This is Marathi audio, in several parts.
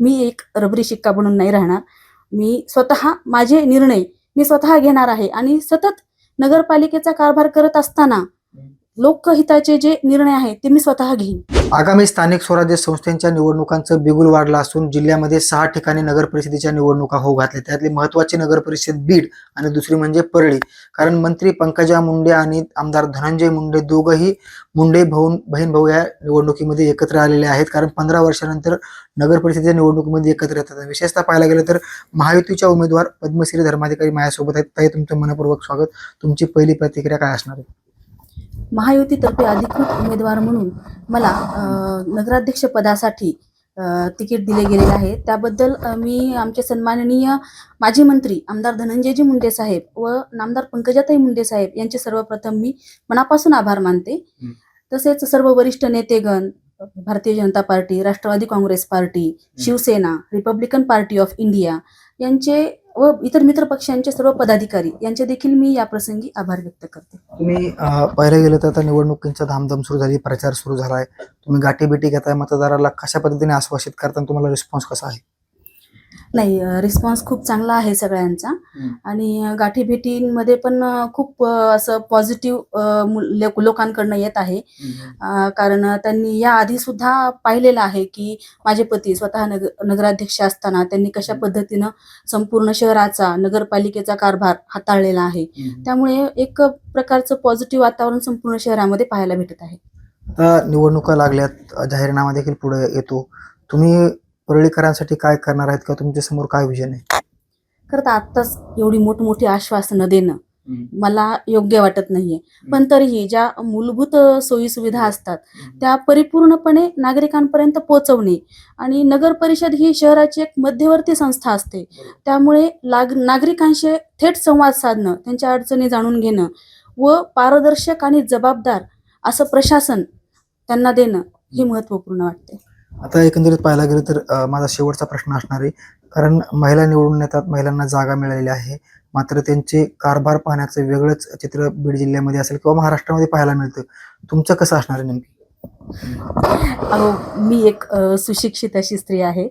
मी एक रबरी शिक्का बनून नाही राहणार. मी स्वतः माझे निर्णय मी स्वतः घेणार आहे आणि सतत नगरपालिकेचा कारभार करत असताना लोकहिताचे जे निर्णय आहेत ते मी स्वतः घेईन. आगामी स्थानिक स्वराज्य संस्थांच्या निवडणुकांचं बिगुल वाढलं असून जिल्ह्यामध्ये सहा ठिकाणी नगर परिषदेच्या निवडणुका होऊ घातल्या. त्यातली महत्वाची नगर परिषद बीड आणि दुसरी म्हणजे परळी. कारण मंत्री पंकजा मुंडे आणि आमदार धनंजय मुंडे दोघंही मुंडे भाऊ बहीण भाऊ या निवडणुकीमध्ये एकत्र आलेले आहेत. कारण पंधरा वर्षानंतर नगर परिषदेच्या निवडणुकीमध्ये एकत्र येतात. विशेषतः पाहायला गेलं तर महायुतीच्या उमेदवार पद्मश्री धर्माधिकारी माझ्यासोबत आहेत. ताई तुमचं मनपूर्वक स्वागत. तुमची पहिली प्रतिक्रिया काय असणार आहे? महायुतीतर्फे अधिकृत उमेदवार म्हणून मला नगराध्यक्ष पदासाठी तिकीट दिले गेलेले आहे. त्याबद्दल मी आमचे सन्माननीय माजी मंत्री आमदार धनंजयजी मुंडे साहेब व नामदार पंकजाताई मुंडे साहेब यांचे सर्वप्रथम मी मनापासून आभार मानते. तसेच सर्व वरिष्ठ नेतेगण Bharatiya Janata Party Rashtravadi Congress Party Shivsena Republican Party of India यांचे व इतर मित्र पक्षांचे सर्व पदाधिकारी यांचे देखील मी या प्रसंगी आभार व्यक्त करते. तुम्ही पाहायला गेलं तर आता निवडणुकींचा धामधम सुरू झाली प्रचार सुरू झाला आहे तुम्ही गाठीभेटी घेताय मतदाराला कशा पद्धतीने आश्वासित करताना तुम्हाला रिस्पॉन्स कसा आहे? नाही रिस्पॉन्स खूप चांगला आहे सगळ्यांचा. आणि गाठीभेटींमध्ये पण खूप असं पॉझिटिव्ह लोकांकडनं येत आहे. कारण त्यांनी या आधी सुद्धा पाहिलेलं आहे की माझे पती स्वतः नग नगराध्यक्ष असताना त्यांनी कशा पद्धतीनं संपूर्ण शहराचा नगरपालिकेचा कारभार हाताळलेला आहे. त्यामुळे एक प्रकारचं पॉझिटिव्ह वातावरण संपूर्ण शहरामध्ये पाहायला भेटत आहे. आता निवडणुका लागल्यात जाहीरनामा देखील पुढे येतो. तुम्ही परळीकरांसाठी काय करणार आहेत का तुमच्यासमोर काय विजन आहे? खरं तर आत्ताच एवढी मोठमोठी आश्वासनं देणं मला योग्य वाटत नाहीये. पण तरीही ज्या मूलभूत सोयी सुविधा असतात त्या परिपूर्णपणे नागरिकांपर्यंत पोहोचवणे आणि नगर परिषद ही शहराची एक मध्यवर्ती संस्था असते. त्यामुळे लाग नागरिकांशी थेट संवाद साधणं त्यांच्या अडचणी जाणून घेणं व पारदर्शक आणि जबाबदार असं प्रशासन त्यांना देणं हे महत्त्वपूर्ण वाटते आता एकंदरीत पाहायला गेलं तर माझा शेवटचा प्रश्न असणार आहे. कारण महिला निवडून येतात महिलांना जागा मिळालेली आहे. मात्र त्यांचे कारभार पाहण्याचं वेगळंच चित्र बीड जिल्ह्यामध्ये असेल किंवा महाराष्ट्रामध्ये पाहायला मिळतं. तुमचं कसं असणार आहे नेमकी? अहो मी एक सुशिक्षित अशी स्त्री आहे.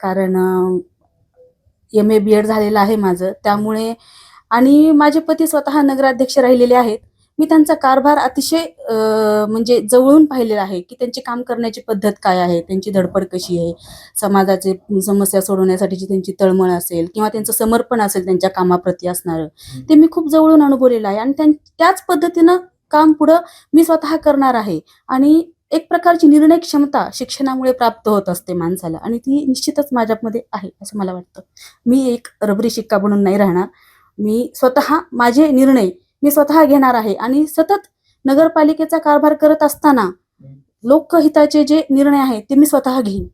कारण एम ए बी एड झालेलं आहे माझं. त्यामुळे आणि माझे पती स्वतः नगराध्यक्ष राहिलेले आहेत. मी त्यांचा कारभार अतिशय म्हणजे जवळून पाहिलेला आहे की त्यांची काम करण्याची पद्धत काय आहे त्यांची धडपड कशी आहे समाजाचे समस्या सोडवण्यासाठीची त्यांची तळमळ असेल किंवा त्यांचं समर्पण असेल त्यांच्या कामाप्रती असणारं ते मी खूप जवळून अनुभवलेलं आहे. आणि त्यां- त्याच पद्धतीनं काम पुढं मी स्वतः करणार आहे. आणि एक प्रकारची निर्णय क्षमता शिक्षणामुळे प्राप्त होत असते माणसाला आणि ती निश्चितच माझ्यामध्ये आहे असं मला वाटतं. मी एक रबरी शिक्का बनून नाही राहणार. मी स्वतः माझे निर्णय मी स्वतः घेणार आहे. आणि सतत नगरपालिकेचा कारभार करत असताना लोकहिताचे जे निर्णय आहेत ते मी स्वतः घेईन.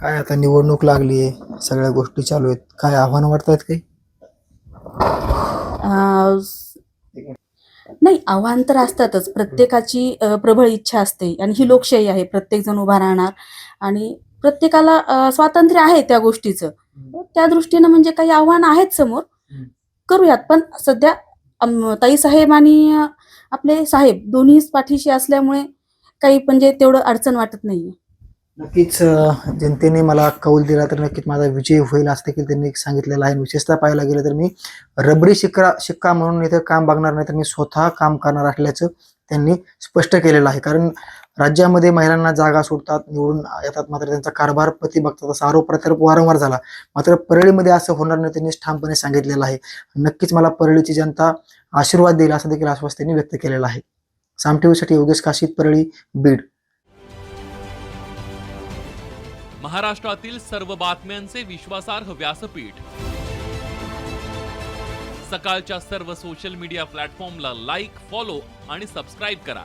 काय आता निवडणूक लागली आहे? सगळ्या गोष्टी चालू आहेत. काय आव्हान वाटतायत काही? अं, नाही आव्हान तर असतातच. प्रत्येकाची अं, प्रबळ इच्छा असते. आणि ही लोकशाही आहे. प्रत्येक जण उभा राहणार. आणि प्रत्येकाला अं, स्वातंत्र्य आहे त्या गोष्टीचं. त्या दृष्टीनं म्हणजे काही आव्हान आहेत समोर. हम्म. करूयात. पण सध्या ताई साहेब आणि आपले साहेब दोन्ही पाठीशी असल्यामुळे काही म्हणजे तेवढं अडचण वाटत नाहीये. नक्कीच जनतेने मला कौल दिला तर नक्कीच माझा विजय होईल असं देखील त्यांनी सांगितलेलं आहे. विशेषतः पाहायला गेलं तर मी रबरी शिक्का शिक्का म्हणून इथं काम बघणार नाही तर मी स्वतः काम करणार असल्याचं त्यांनी स्पष्ट केलेलं आहे. कारण राज्यामध्ये महिलांना जागा सुटतात निवडून येतात मात्र त्यांचा कारभार पती बघतात असा आरोप प्रत्यारोप वारंवार झाला. मात्र परळीमध्ये असं होणार नाही त्यांनी ठामपणे सांगितलेलं आहे. नक्कीच मला परळीची जनता आशीर्वाद देईल असं देखील आश्वास त्यांनी व्यक्त केलेला आहे. सामठेवीसाठी योगेश काशीत परळी बीड. महाराष्ट्रातील सर्व बातम्यांचे विश्वासार्ह व्यासपीठ. सकाळच्या सर्व सोशल मीडिया प्लॅटफॉर्मला लाईक फॉलो आणि सबस्क्राईब करा.